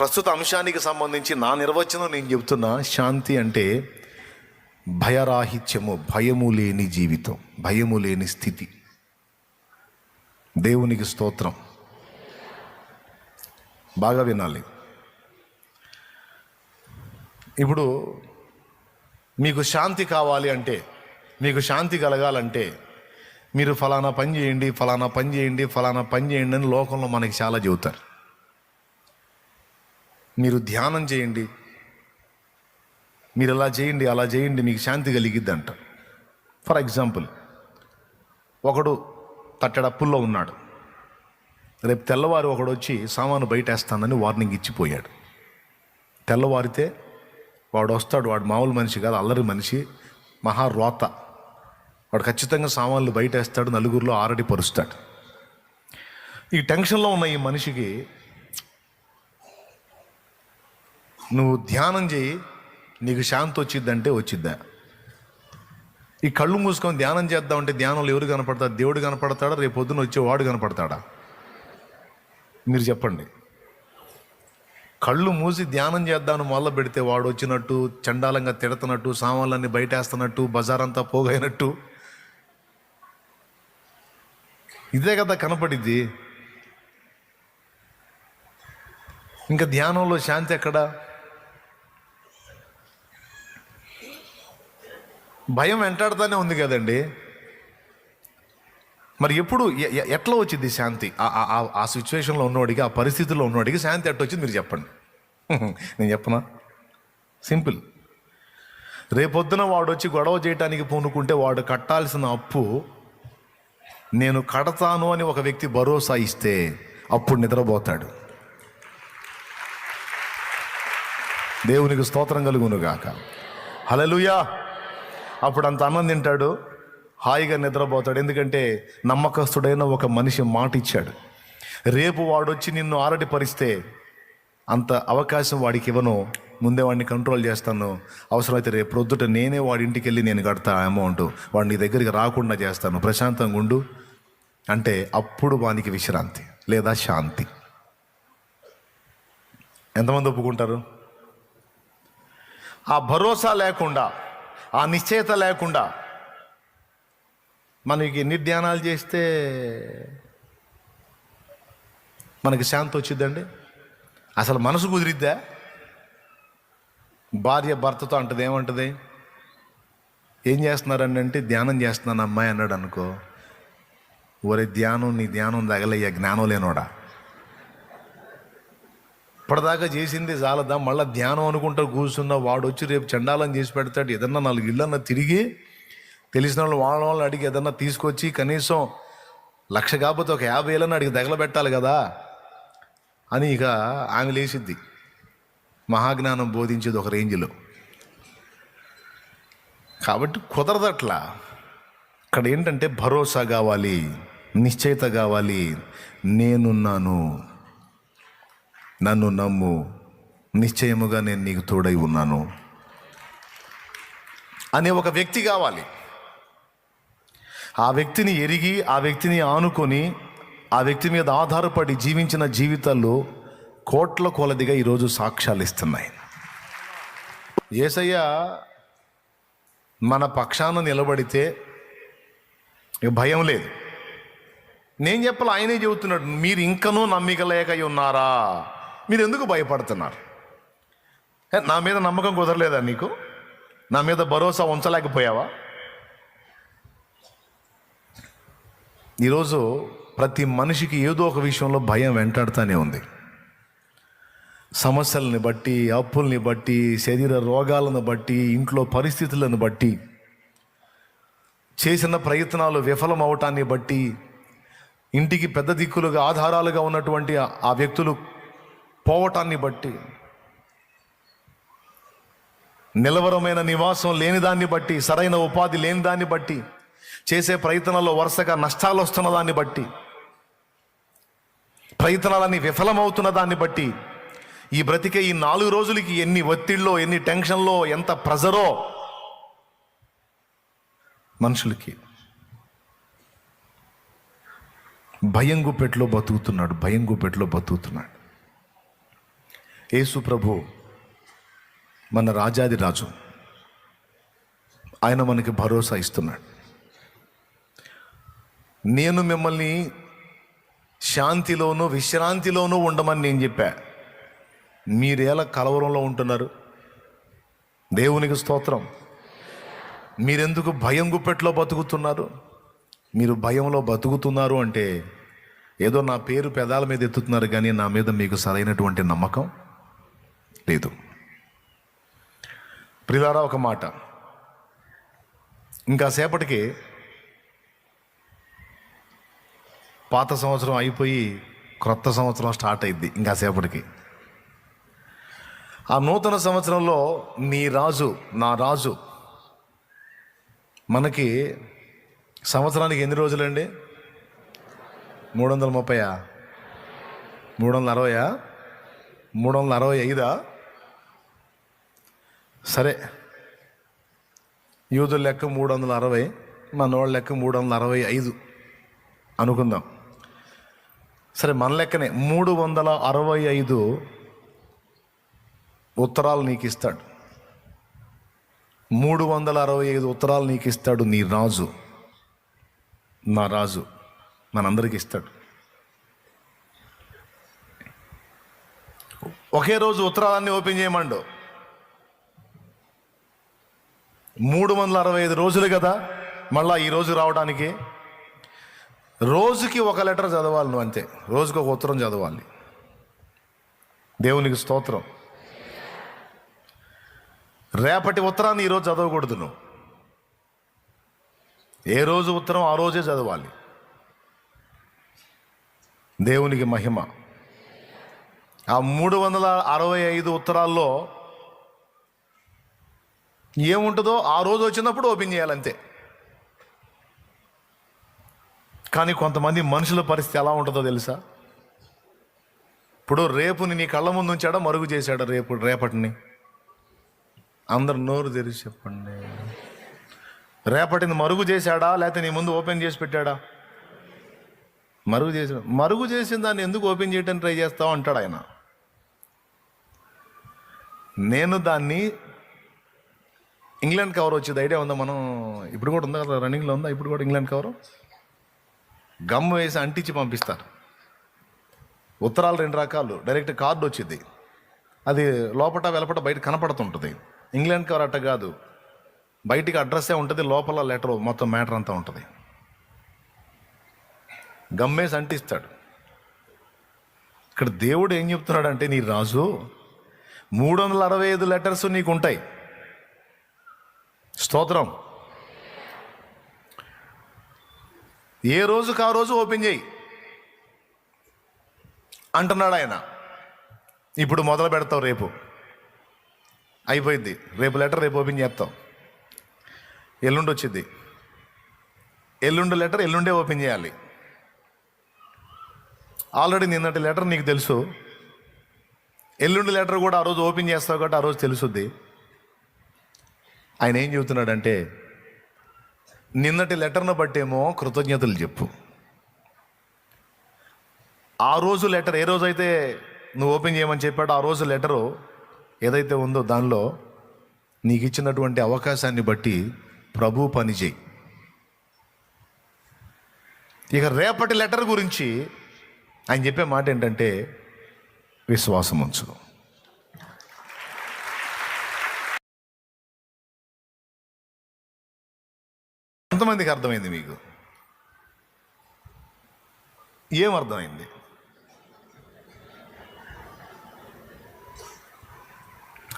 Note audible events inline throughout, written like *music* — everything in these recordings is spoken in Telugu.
ప్రస్తుత అంశానికి సంబంధించి నా నిర్వచనం నేను చెబుతున్నా శాంతి అంటే భయరాహిత్యము భయము లేని జీవితం భయము లేని స్థితి. దేవునికి స్తోత్రం. బాగా వినాలి. ఇప్పుడు మీకు శాంతి కావాలి అంటే మీకు శాంతి కలగాలంటే మీరు ఫలానా పని చేయండి ఫలానా పని చేయండి ఫలానా పని చేయండి అని లోకంలో మనకి చాలా చెబుతారు. మీరు ధ్యానం చేయండి. మీరు ఇలా చేయండి అలా చేయండి మీకు శాంతి కలిగిద్ది అంట. ఫర్ ఎగ్జాంపుల్ ఒకడు తట్టడప్పుల్లో ఉన్నాడు. రేపు తెల్లవారు ఒకడు వచ్చి సామాను బయటేస్తానని వార్నింగ్ ఇచ్చిపోయాడు. తెల్లవారితే వాడు వస్తాడు వాడు మామూలు మనిషి కాదు అల్లరి మనిషి మహా రోత. వాడు ఖచ్చితంగా సామాన్లు బయటేస్తాడు నలుగురిలో ఆరడి పరుస్తాడు. ఈ టెన్షన్లో ఉన్న ఈ మనిషికి నువ్వు ధ్యానం చేయి నీకు శాంతి వచ్చిద్దంటే వచ్చిద్దా? ఈ కళ్ళు మూసుకొని ధ్యానం చేద్దామంటే ధ్యానంలో ఎవరు కనపడతాడు దేవుడు కనపడతాడా? రేపు పొద్దున వచ్చే వాడు కనపడతాడా? మీరు చెప్పండి. కళ్ళు మూసి ధ్యానం చేద్దామని మొదలు పెడితే వాడు వచ్చినట్టు చండాలంగా తిడుతున్నట్టు సామాన్లన్నీ బయటేస్తున్నట్టు బజార్ అంతా పోగైనట్టు. ఇదే కదా కనపడిద్ది. ఇంకా ధ్యానంలో శాంతి ఎక్కడా? భయం వెంటాడుతూనే ఉంది కదండి. మరి ఎప్పుడు ఎ- ఎట్లా వచ్చింది శాంతి? ఆ- ఆ సిచ్యువేషన్లో ఉన్నవాడికి ఆ పరిస్థితుల్లో ఉన్నవాడికి శాంతి ఎట్లా వచ్చింది మీరు చెప్పండి. *laughs* నేను చెప్పనా? సింపుల్. రేపొద్దున వాడు వచ్చి గొడవ చేయటానికి పూనుకుంటే వాడు కట్టాల్సిన అప్పు నేను కడతాను అని ఒక వ్యక్తి భరోసా ఇస్తే అప్పుడు నిద్రపోతాడు. దేవునికి స్తోత్రం కలుగునుగాక. హలలుయా అప్పుడు అంత అన్నం తింటాడు. హాయిగా నిద్రపోతాడు. ఎందుకంటే నమ్మకస్తుడైన ఒక మనిషి మాట ఇచ్చాడు. రేపు వాడు వచ్చి నిన్ను ఆరటిపరిస్తే అంత అవకాశం వాడికి ఇవ్వను. ముందే వాడిని కంట్రోల్ చేస్తాను. అవసరమైతే రేపు ప్రొద్దుట నేనే వాడి ఇంటికి వెళ్ళి నేను కడతా అమౌంట్. వాడిని దగ్గరికి రాకుండా చేస్తాను. ప్రశాంతంగా ఉండు. అంటే అప్పుడు వానికి విశ్రాంతి లేదా శాంతి. ఎంతమంది ఒప్పుకుంటారు? ఆ భరోసా లేకుండా ఆ నిశ్చయత లేకుండా మనకి ఎన్ని ధ్యానాలు చేస్తే మనకి శాంతి వచ్చిందండి అసలు మనసు కుదిరిద్దా? భార్య భర్తతో అంటది ఏమంటది? ఏం చేస్తున్నారని అంటే ధ్యానం చేస్తున్నాను అమ్మాయి అన్నాడు అనుకో. ఒరే ధ్యానం నీ ధ్యానం తగలయ్యా జ్ఞానం లేనోడా? ఇప్పటిదాకా చేసింది చాలదా? మళ్ళీ ధ్యానం అనుకుంటూ కూర్చున్న వాడు వచ్చి రేపు చండాలం చేసి పెడతాడు. ఏదన్నా నాలుగు ఇళ్ళన్నా తిరిగి తెలిసిన వాళ్ళు వాళ్ళ వాళ్ళని అడిగి ఏదన్నా తీసుకొచ్చి కనీసం లక్ష కాకపోతే ఒక యాభై ఏళ్ళని అడిగి తగలబెట్టాలి కదా? అని ఇక ఆమె లేచిద్ది. మహాజ్ఞానం బోధించేది ఒక రేంజ్లో. కాబట్టి కుదరదట్లా. ఇక్కడ ఏంటంటే భరోసా కావాలి నిశ్చయిత కావాలి. నేనున్నాను. నన్ను నమ్ము. నిశ్చయముగా నేను నీకు తోడై ఉన్నాను. అనే ఒక వ్యక్తి కావాలి. ఆ వ్యక్తిని ఎరిగి ఆ వ్యక్తిని ఆనుకొని ఆ వ్యక్తి మీద ఆధారపడి జీవించిన జీవితాల్లో కోట్ల కొలదిగా ఈరోజు సాక్ష్యాలు ఇస్తున్నాయి. ఏసయ్య మన పక్షాన నిలబడితే భయం లేదు. నేను చెప్పాలి ఆయనే చెబుతున్నాడు మీరు ఇంకనూ నమ్మిక లేక ఉన్నారా మీరు ఎందుకు భయపడుతున్నారు నా మీద నమ్మకం కుదరలేదా నీకు? నా మీద భరోసా ఉంచలేకపోయావా? ఈరోజు ప్రతి మనిషికి ఏదో ఒక విషయంలో భయం వెంటాడుతూనే ఉంది. సమస్యలని బట్టి అప్పుల్ని బట్టి శరీర రోగాలను బట్టి ఇంట్లో పరిస్థితులను బట్టి చేసిన ప్రయత్నాలు విఫలం అవటాన్ని బట్టి ఇంటికి పెద్ద దిక్కులుగా ఆధారాలుగా ఉన్నటువంటి ఆ వ్యక్తులు పోవటాన్ని బట్టి నిలవరమైన నివాసం లేని దాన్ని బట్టి సరైన ఉపాధి లేని దాన్ని బట్టి చేసే ప్రయత్నాల్లో వరుసగా నష్టాలు వస్తున్న దాన్ని బట్టి ప్రయత్నాలన్నీ విఫలమవుతున్న దాన్ని బట్టి ఈ బ్రతికే ఈ నాలుగు రోజులకి ఎన్ని ఒత్తిళ్ళో ఎన్ని టెన్షన్లో ఎంత ప్రెజరో మనుషులకి భయం గుప్పెట్లో బతుకుతున్నాడు భయం గుప్పెట్లో బతుకుతున్నాడు. యేసు ప్రభు మన రాజాది రాజు. ఆయన మనకి భరోసా ఇస్తున్నాడు. నేను మిమ్మల్ని శాంతిలోనూ విశ్రాంతిలోనూ ఉండమని నేను చెప్పా. మీరేలా కలవరంలో ఉంటున్నారు? దేవునికి స్తోత్రం. మీరెందుకు భయం గుప్పెట్లో బతుకుతున్నారు? మీరు భయంలో బతుకుతున్నారు అంటే ఏదో నా పేరు పెదాల మీద ఎత్తుతున్నారు కానీ నా మీద మీకు సరైనటువంటి నమ్మకం లేదు. ప్రిదారా ఒక మాట. ఇంకా సేపటికి పాత సంవత్సరం అయిపోయి క్రొత్త సంవత్సరం స్టార్ట్ అయింది ఇంకా సేపటికి. ఆ నూతన సంవత్సరంలో నీ రాజు నా రాజు మనకి సంవత్సరానికి ఎన్ని రోజులండి? మూడు వందల ముప్పయా? మూడు వందల అరవయా? మూడు వందల అరవై ఐదా? సరే. యూదుల లెక్క మూడు వందల అరవై మనోళ్ళ లెక్క మూడు వందల అరవై ఐదు అనుకుందాం. సరే మన లెక్కనే మూడు వందల అరవై ఐదు ఉత్తరాలు నీకు ఇస్తాడు మూడు వందల అరవై ఐదు ఉత్తరాలు నీకు ఇస్తాడు నీ రాజు. నా రాజు మనందరికి ఇస్తాడు ఒకే రోజు ఉత్తరాలన్నీ ఓపెన్ చేయమండు. మూడు వందల అరవై ఐదు రోజులు కదా మళ్ళీ ఈ రోజు రావడానికి. రోజుకి ఒక లెటర్ చదవాలి నువ్వు అంతే. రోజుకి ఒక ఉత్తరం చదవాలి. దేవునికి స్తోత్రం. రేపటి ఉత్తరాన్ని ఈరోజు చదవకూడదు నువ్వు. ఏ రోజు ఉత్తరం ఆ రోజే చదవాలి. దేవునికి మహిమ. ఆ మూడు వందల అరవై ఐదు ఉత్తరాల్లో ఏముంటుందో ఆ రోజు వచ్చినప్పుడు ఓపెన్ చేయాలంతే. కానీ కొంతమంది మనుషుల పరిస్థితి ఎలా ఉంటుందో తెలుసా? ఇప్పుడు రేపుని నీ కళ్ళ ముందు ఉంచాడా మరుగు చేశాడా రేపు రేపటిని? అందరు నోరు తెరిచి చెప్పండి. రేపటిని మరుగు చేశాడా లేకపోతే నీ ముందు ఓపెన్ చేసి పెట్టాడా? మరుగు చేసి మరుగు చేసిన దాన్ని ఎందుకు ఓపెన్ చేయడానికి ట్రై చేస్తావు? అంటాడు ఆయన. నేను దాన్ని ఇంగ్లాండ్ కవర్ వచ్చేది ఐడియా ఉందా? మనం ఇప్పుడు కూడా ఉందా కదా? రన్నింగ్లో ఉందా? ఇప్పుడు కూడా ఇంగ్లాండ్ కవర్ గమ్ వేసి అంటించి పంపిస్తారు. ఉత్తరాలు రెండు రకాలు. డైరెక్ట్ కార్డు వచ్చింది. అది లోపట వెలపట బయట కనపడుతుంటుంది. ఇంగ్లాండ్ కవర్ అట్ట కాదు. బయటికి అడ్రస్సే ఉంటుంది లోపల లెటర్ మొత్తం మ్యాటర్ అంతా ఉంటుంది. గమ్మేసి అంటిస్తాడు. ఇక్కడ దేవుడు ఏం చెప్తున్నాడంటే నీ రాజు మూడు వందల అరవై ఐదు లెటర్స్ నీకు ఉంటాయి. స్తోత్రం. ఏ రోజుకు ఆ రోజు ఓపెన్ చేయి. అంటున్నాడు ఆయన. ఇప్పుడు మొదలు పెడతావు రేపు. అయిపోయింది రేపు లెటర్ రేపు ఓపెన్ చేస్తాం. ఎల్లుండి వచ్చింది ఎల్లుండి లెటర్ ఎల్లుండే ఓపెన్ చేయాలి. ఆల్రెడీ నిన్నటి లెటర్ నీకు తెలుసు. ఎల్లుండి లెటర్ కూడా ఆ రోజు ఓపెన్ చేస్తావు కాబట్టి ఆ రోజు తెలుసుద్ది. ఆయన ఏం చెబుతున్నాడంటే నిన్నటి లెటర్ను బట్టేమో కృతజ్ఞతలు చెప్పు. ఆ రోజు లెటర్ ఏ రోజైతే నువ్వు ఓపెన్ చేయమని చెప్పాడో ఆ రోజు లెటరు ఏదైతే ఉందో దానిలో నీకు ఇచ్చినటువంటి అవకాశాన్ని బట్టి ప్రభు పని చేయి. ఇక రేపటి లెటర్ గురించి ఆయన చెప్పే మాట ఏంటంటే విశ్వాసం ఉంచు ఎంతమందికి అర్థమైంది మీకు? ఏం అర్థమైంది?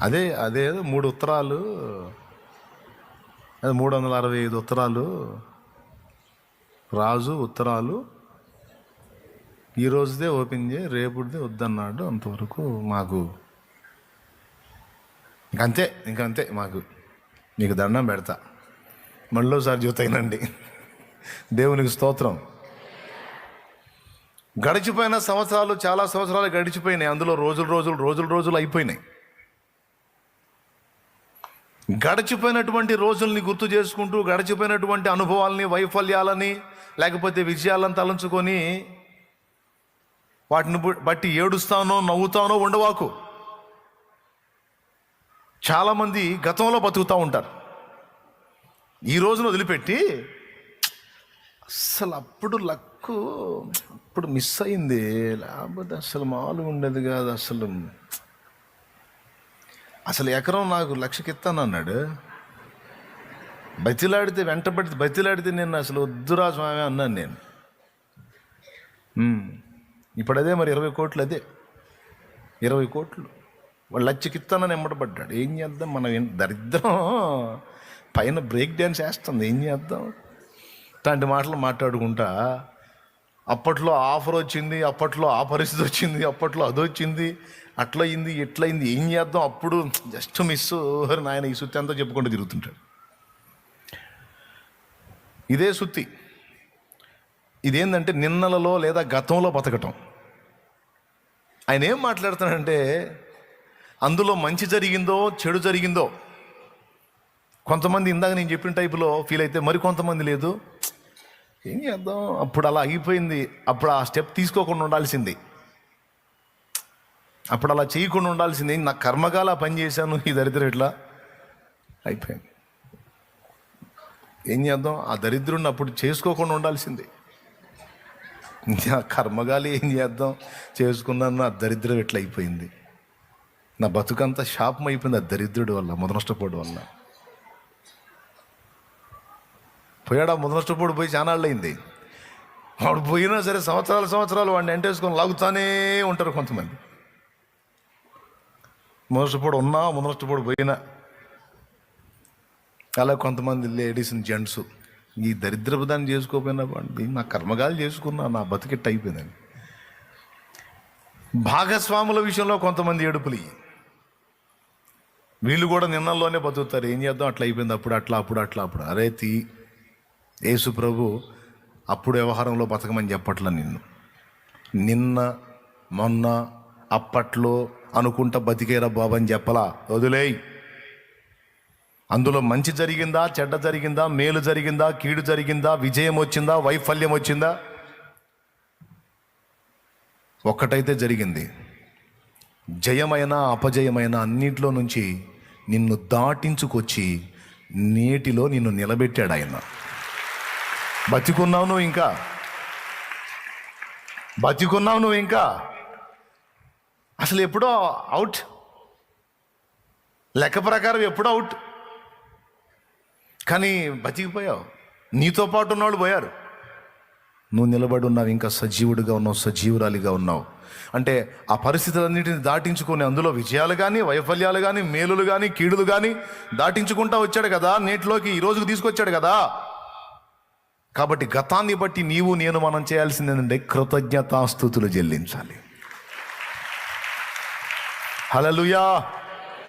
అదే అదే మూడు ఉత్తరాలు అదే మూడు వందల అరవై ఐదు ఉత్తరాలు రాజు ఉత్తరాలు ఈ రోజుదే ఓపెన్ చేయి రేపుడిదే వద్దన్నాడు అంతవరకు మాకు. ఇంకంతే ఇంకంతే మాకు. మీకు దండం పెడతా. మళ్ళీసారి జ్యోతైనండి దేవునికి స్తోత్రం. గడిచిపోయిన సంవత్సరాలు చాలా సంవత్సరాలు గడిచిపోయినాయి. అందులో రోజులు రోజులు రోజులు రోజులు అయిపోయినాయి. గడిచిపోయినటువంటి రోజుల్ని గుర్తు చేసుకుంటూ గడిచిపోయినటువంటి అనుభవాలని వైఫల్యాలని లేకపోతే విజయాలను తలంచుకొని వాటిని బట్టి ఏడుస్తానో నవ్వుతానో ఉండవాకు. చాలామంది గతంలో బతుకుతూ ఉంటారు. ఈ రోజును వదిలిపెట్టి అసలు అప్పుడు లక్కు అప్పుడు మిస్ అయింది. లేకపోతే అసలు మాలు ఉండేది కాదు అసలు అసలు ఎకరం నాకు లక్షకిస్తానన్నాడు బతిలాడితే వెంటబడితే బతిలాడితే నేను అసలు వద్దురా స్వామి అన్నాను నేను. ఇప్పుడు అదే మరి ఇరవై కోట్లు అదే. ఇరవై కోట్లు. వాళ్ళు లచ్చకిస్తానని ఎమ్మటపడ్డాడు. ఏం చేద్దాం మనం? దరిద్రం. పైన బ్రేక్ డ్యాన్స్ వేస్తుంది. ఏం చేద్దాం? ఇట్లాంటి మాటలు మాట్లాడుకుంటా అప్పట్లో ఆఫర్ వచ్చింది అప్పట్లో ఆ పరిస్థితి వచ్చింది అప్పట్లో అది వచ్చింది అట్లా అయింది అయింది ఏం చేద్దాం? అప్పుడు జస్ట్ మిస్ నాయన ఈ సుత్తి అంతా చెప్పుకుంటూ తిరుగుతుంటాడు. ఇదే సుత్తి. ఇదేంటంటే నిన్నలలో లేదా గతంలో బతకటం. ఆయన ఏం మాట్లాడుతున్నాడంటే అందులో మంచి జరిగిందో చెడు జరిగిందో కొంతమంది ఇందాక నేను చెప్పిన టైపులో ఫీల్ అయితే మరి కొంతమంది లేదు. ఏం చేద్దాం? అప్పుడు అలా అయిపోయింది. అప్పుడు ఆ స్టెప్ తీసుకోకుండా ఉండాల్సింది. అప్పుడు అలా చేయకుండా ఉండాల్సింది. నా కర్మకాల పని చేశాను. ఈ దరిద్రం ఇట్లా అయిపోయింది. ఏం చేద్దాం? ఆ దరిద్రుడిని అప్పుడు చేసుకోకుండా ఉండాల్సింది. నా కర్మగాలి ఏం చేద్దాం? చేసుకున్నాను. నా దరిద్రం ఎట్లా అయిపోయింది? నా బతుకంతా శాపం అయిపోయింది. ఆ దరిద్రుడి వల్ల ముదనష్టపోడు వల్ల. పోయాడా? ముదనష్టపోడు పోయి చానాళ్ళు అయింది వాడు పోయినా సరే సంవత్సరాలు సంవత్సరాలు వాడిని ఎంటేసుకొని లాగుతానే ఉంటారు కొంతమంది. ముదనష్టపోడు ఉన్నా ముదనష్టపోడు పోయినా. అలా కొంతమంది లేడీస్ జెంట్స్ ఈ దరిద్రపు దాన్ని చేసుకోపోయినా వాడిని నా కర్మగాలు చేసుకున్నా నా బతికిట్ట అయిపోయిందని భాగస్వాముల విషయంలో కొంతమంది ఏడుపులు వీళ్ళు కూడా నిన్నల్లోనే బతుకుతారు. ఏం చేద్దాం? అట్లా అయిపోయింది. అప్పుడు అట్లా అప్పుడు అట్లా అప్పుడు. అరే తీ యేసు ప్రభు అప్పుడు వ్యవహారంలో బతకమని చెప్పట్లా నిన్ను. నిన్న మొన్న అప్పట్లో అనుకుంటా బతికేరా బాబు అని చెప్పలా. వదిలేయ్. అందులో మంచి జరిగిందా చెడ్డ జరిగిందా మేలు జరిగిందా కీడు జరిగిందా విజయం వచ్చిందా వైఫల్యం వచ్చిందా? ఒక్కటైతే జరిగింది. జయమైన అపజయమైన అన్నింటిలో నుంచి నిన్ను దాటించుకొచ్చి నేటిలో నిన్ను నిలబెట్టాడు ఆయన. బతికున్నావు నువ్వు ఇంకా? బతికున్నావు నువ్వు ఇంకా? అసలు ఎప్పుడో అవుట్ లెక్క ప్రకారం ఎప్పుడో అవుట్ కానీ బతికిపోయావు. నీతో పాటు ఉన్నవాళ్ళు పోయారు. నువ్వు నిలబడి ఉన్నావు ఇంకా సజీవుడిగా ఉన్నావు సజీవురాలిగా ఉన్నావు. అంటే ఆ పరిస్థితులన్నింటిని దాటించుకొని అందులో విజయాలు కానీ వైఫల్యాలు కానీ మేలులు కానీ కీడులు కానీ దాటించుకుంటా వచ్చాడు కదా నేటిలోకి ఈ రోజుకు తీసుకొచ్చాడు కదా. కాబట్టి గతాన్ని బట్టి నీవు నేను మనం చేయాల్సింది ఏంటంటే కృతజ్ఞతాస్థుతులు చెల్లించాలి. హలలుయా